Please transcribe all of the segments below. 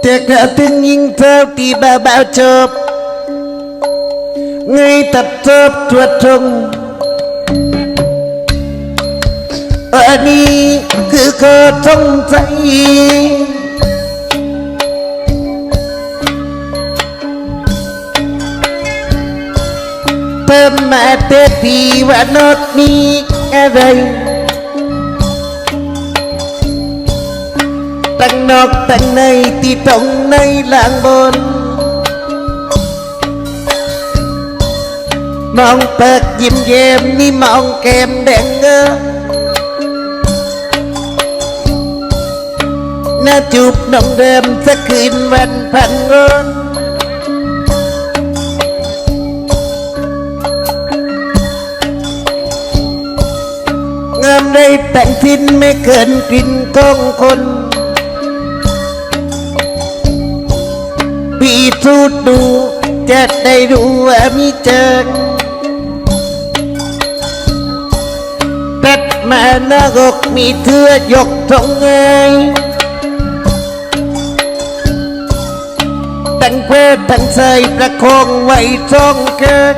แต่กระถึงยิงเท่าที่บ่าวบ่าวจบไงตัดจบตั ตั้งนอกตั้งในที่ตรงในหลังบน มองเปิกยิ้มเย้มนี่มองแก้มแดงเงอหน้าจูบน้องเดิมสักคืนวันพันร้อนงามได้แต่งทิ้นไม่เกินกลิ่นของคน พี่ทูดดู จะได้รู้ว่ามีเจอเป็ดมาหน้ากมีเทือยกทงเงยตั้งเพศตั้งใจประคองไว้จ้องเกิด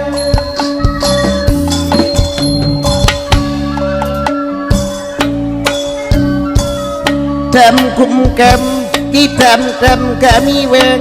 ทำคุ้มกำที่ทำกำกะมีเวง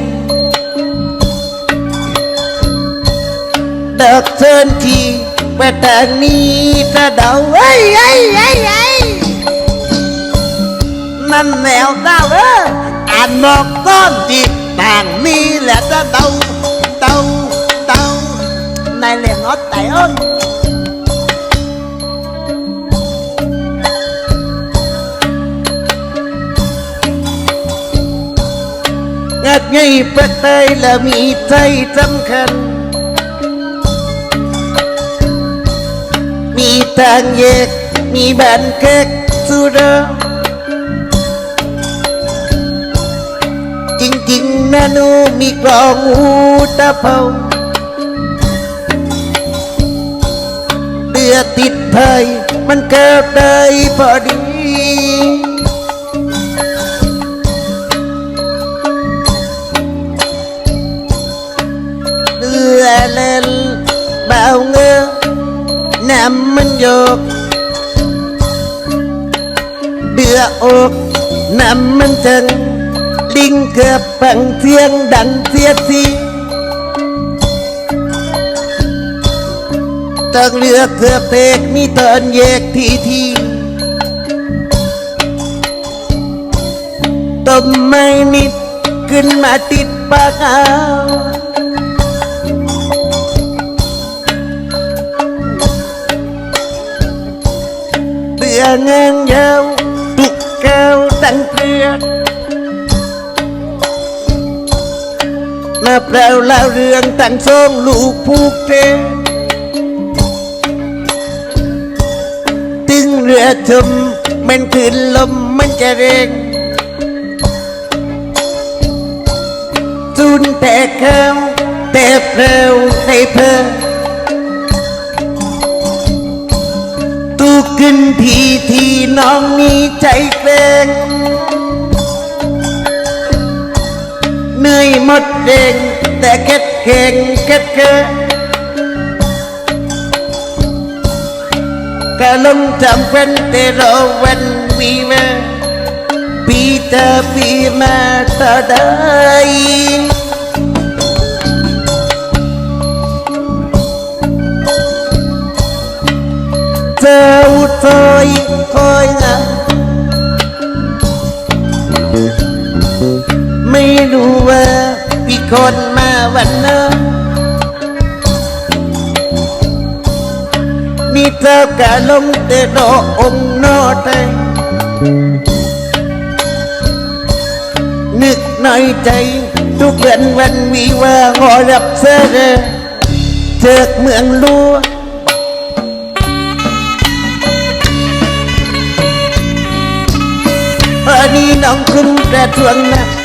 เลยดกเชิญทีว่าทางนี้ถ้าเดาเอ้ยเอ้ยเอ้ยเอ้ยนั่นแนวเต้าเอออ่านบอกก้อนจิตต่างนี้แหละจะเดาเดาเดานายเลี้ยงอดไตอ้นงัดไงปักใต้และมีใจสำคัญ มีทางแยกมีบ้านเก๊กสุดาจริงๆนะหนูมีกลองหูตะเผาเดือติดไทยมันเกิดได้พอดี น้ำมันโยกเดืออกน้ำมันจังลิงเกือบปังเทียงดังเสียทีตักเรือเกือบเตกมีตอนแยกทีทีต้มไม่นิดขึ้นมาติดปากเอาาเปล่าล่าเรื่องตั้งทรงลูกผูกเทตึงเรือชมมันขึ้นลมมันจะเร่งจุนแต่เขาแต่เปล่าในเพลตูขึ้นทีทีน้องมีใจเกรง เหนื่อยหมดแรงแต่เก็ดเก่งเก็ดเกะก คนมาวันนั้นนี่เจ้ากะลงเตโดองนอไทยนึกน้อยใจ ทุกเดือนวันวีว่าขอรับเสดเถิกเมืองลัวอันนี้น้องคุณประทวงนะ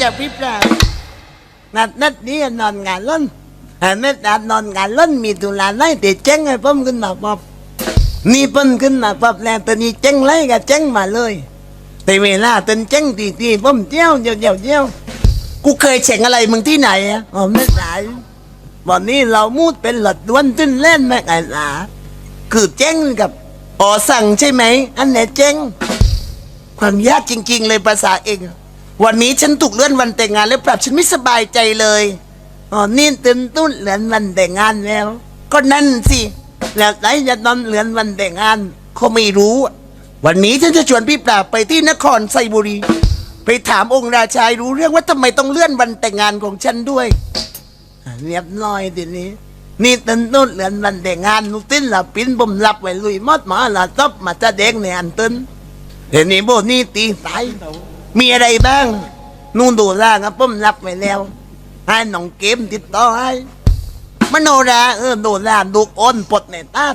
จะพี่ปลานัดนัดนี้นอนงานล้นแต่เมื่อนัดนอนงานล้นมีตุลาไล่แต่เจ้งให้ผมขึ้นมาปอบนี่เพิ่นขึ้นมาปอบแล้วตอนนี้เจ้งไล่กับเจ้งมาเลย แต่เวลาตอนเจ้งตีตีผมเจ้าเจ้าเจ้าเจ้ากูเคยเฉ่งอะไรมึงที่ไหนอะอ๋อไม่สายวันนี้เรามูดเป็นหลอดด้วนตื้นเล่นแม่ไอ้หลาคือเจ้งกับอ๋อสั่งใช่ไหม อันไหนเจ้งความยากจริง ๆ เลยภาษาเอง วันนี้ฉันถูกเลื่อนวันแต่งงานแล้วปรับฉันไม่สบายใจเลยอ๋อนี่ตื่นตุ้นเลื่อนวันแต่งงานแล้ว ก็นั่นสิแล้วไหนจะนอนเลื่อนวันแต่งงานเขาไม่รู้ วันนี้ฉันจะชวนพี่ปราบไปที่นครไซบุรี ไปถามองค์ราชายรู้เรื่องว่าทำไมต้องเลื่อนวันแต่งงานของฉันด้วยอะเรียบร้อยทีนี้ นี่ตื่นตุ้นเลื่อนวันแต่งงานนุติ้นละปิ้นบ่มรับไว้ลุยมอดหมาละตบมาจะเด็กในอันตึนเดี๋ยวนี้โบนี่ตีสาย มีอะไรบ้าง นู่นดูล่างครับผมรับไว้แล้ว ให้น้องเกมติดต่อให้มโนราเออดูล่าดูอ้นปลดในตา